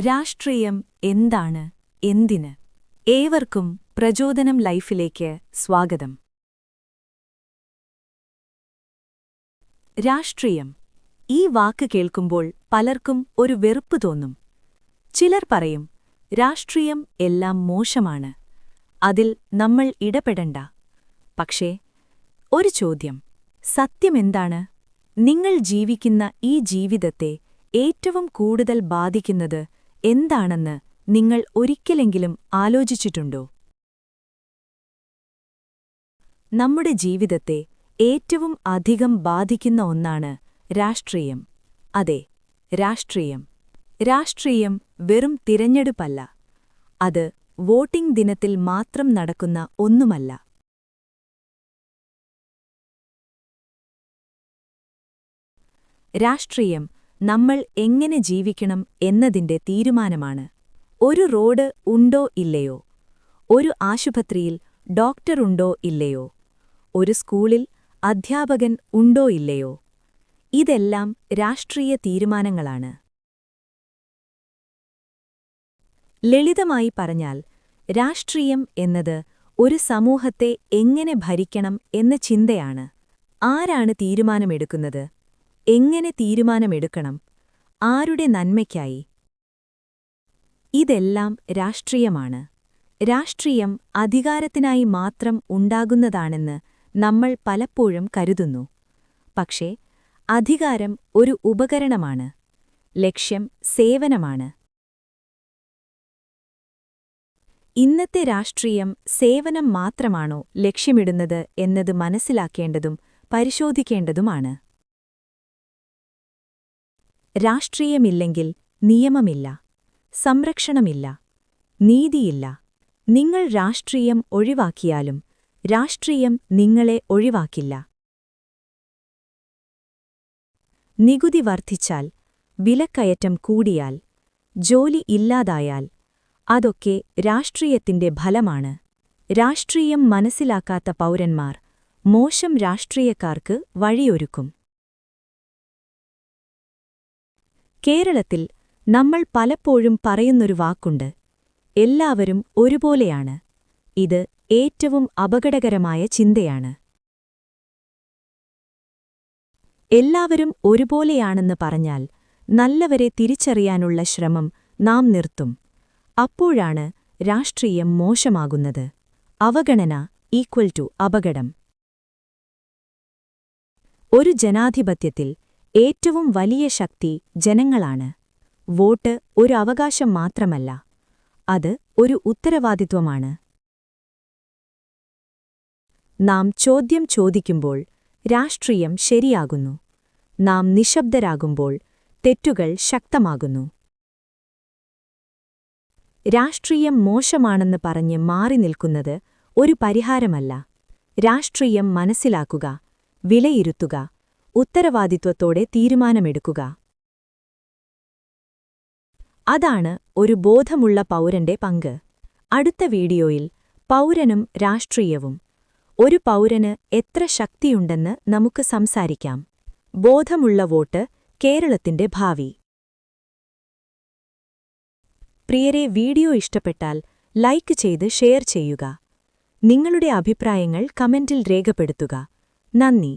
രാഷ്ട്രീയം എന്താണ് എന്തിന്? ഏവർക്കും പ്രചോദനം ലൈഫിലേക്ക് സ്വാഗതം. രാഷ്ട്രീയം. ഈ വാക്ക് കേൾക്കുമ്പോൾ പലർക്കും ഒരു വെറുപ്പ് തോന്നും. ചിലർ പറയും രാഷ്ട്രീയം എല്ലാം മോശമാണ്. അതിൽ നമ്മൾ ഇടപെടണ്ട. പക്ഷേ ഒരു ചോദ്യം. സത്യമെന്താണ്? നിങ്ങൾ ജീവിക്കുന്ന ഈ ജീവിതത്തെ ഏറ്റവും കൂടുതൽ ബാധിക്കുന്നത് എന്താണെന്ന് നിങ്ങൾ ഒരിക്കലെങ്കിലും ആലോചിച്ചിട്ടുണ്ടോ? നമ്മുടെ ജീവിതത്തെ ഏറ്റവും അധികം ബാധിക്കുന്ന ഒന്നാണ് രാഷ്ട്രീയം. അതെ രാഷ്ട്രീയം. രാഷ്ട്രീയം വെറും തിരഞ്ഞെടുപ്പല്ല. അത് വോട്ടിംഗ് ദിനത്തിൽ മാത്രം നടക്കുന്ന ഒന്നുമല്ല. രാഷ്ട്രീയം നമ്മൾ എങ്ങനെ ജീവിക്കണം എന്നതിന്റെ തീരുമാനമാണ്. ഒരു റോഡ് ഉണ്ടോ ഇല്ലയോ? ഒരു ആശുപത്രിയിൽ ഡോക്ടറുണ്ടോ ഇല്ലയോ? ഒരു സ്കൂളിൽ അധ്യാപകൻ ഉണ്ടോ ഇല്ലയോ? ഇതെല്ലാം രാഷ്ട്രീയ തീരുമാനങ്ങളാണ്. ലളിതമായി പറഞ്ഞാൽ രാഷ്ട്രീയം എന്നത് ഒരു സമൂഹത്തെ എങ്ങനെ ഭരിക്കണം എന്ന ചിന്തയാണ്. ആരാണ് തീരുമാനമെടുക്കുന്നത്? എങ്ങനെ തീരുമാനമെടുക്കണം? ആരുടെ നന്മയ്ക്കായി? ഇതെല്ലാം രാഷ്ട്രീയമാണ്. രാഷ്ട്രീയം അധികാരത്തിനായി മാത്രം ഉണ്ടാകുന്നതാണെന്ന് നമ്മൾ പലപ്പോഴും കരുതുന്നു. പക്ഷേ അധികാരം ഒരു ഉപകരണമാണ്. ലക്ഷ്യം സേവനമാണ്. ഇന്നത്തെ രാഷ്ട്രീയം സേവനം മാത്രമാണോ ലക്ഷ്യമിടുന്നത് എന്നത് മനസ്സിലാക്കേണ്ടതും പരിശോധിക്കേണ്ടതുമാണ്. രാഷ്ട്രീയമില്ലെങ്കിൽ നിയമമില്ല സംരക്ഷണമില്ല നീതിയില്ല. നിങ്ങൾ രാഷ്ട്രീയം ഒഴിവാക്കിയാലും രാഷ്ട്രീയം നിങ്ങളെ ഒഴിവാക്കില്ല. നികുതി വർദ്ധിച്ചാൽ വിലക്കയറ്റം കൂടിയാൽ ജോലി ഇല്ലാതായാൽ അതൊക്കെ രാഷ്ട്രീയത്തിന്റെ ഫലമാണ്. രാഷ്ട്രീയം മനസ്സിലാക്കാത്ത പൗരന്മാർ മോശം രാഷ്ട്രീയക്കാർക്ക് വഴിയൊരുക്കും. കേരളത്തിൽ നമ്മൾ പലപ്പോഴും പറയുന്നൊരു വാക്കുണ്ട്. എല്ലാവരും ഒരുപോലെയാണ്. ഇത് ഏറ്റവും അപകടകരമായ ചിന്തയാണ്. എല്ലാവരും ഒരുപോലെയാണെന്ന് പറഞ്ഞാൽ നല്ലവരെ തിരിച്ചറിയാനുള്ള ശ്രമം നാം നിർത്തും. അപ്പോഴാണ് രാഷ്ട്രീയം മോശമാകുന്നത്. അവഗണന ഈക്വൽ ടു അപകടം. ഒരു ജനാധിപത്യത്തിൽ ഏറ്റവും വലിയ ശക്തി ജനങ്ങളാണ്. വോട്ട് ഒരു അവകാശം മാത്രമല്ല അത് ഒരു ഉത്തരവാദിത്വമാണ്. നാം ചോദ്യം ചോദിക്കുമ്പോൾ രാഷ്ട്രീയം ശരിയാകുന്നു. നാം നിശബ്ദരാകുമ്പോൾ തെറ്റുകൾ ശക്തമാകുന്നു. രാഷ്ട്രീയം മോശമാണെന്ന് പറഞ്ഞ് മാറി നിൽക്കുന്നത് ഒരു പരിഹാരമല്ല. രാഷ്ട്രീയം മനസ്സിലാക്കുക വിലയിരുത്തുക ഉത്തരവാദിത്വത്തോടെ തീരുമാനമെടുക്കുക. അതാണ് ഒരു ബോധമുള്ള പൗരന്റെ പങ്ക്. അടുത്ത വീഡിയോയിൽ പൗരനും രാഷ്ട്രീയവും. ഒരു പൗരന് എത്ര ശക്തിയുണ്ടെന്ന് നമുക്ക് സംസാരിക്കാം. ബോധമുള്ള വോട്ട് കേരളത്തിന്റെ ഭാവി. പ്രിയരെ വീഡിയോ ഇഷ്ടപ്പെട്ടാൽ ലൈക്ക് ചെയ്ത് ഷെയർ ചെയ്യുക. നിങ്ങളുടെ അഭിപ്രായങ്ങൾ കമന്റിൽ രേഖപ്പെടുത്തുക. നന്ദി.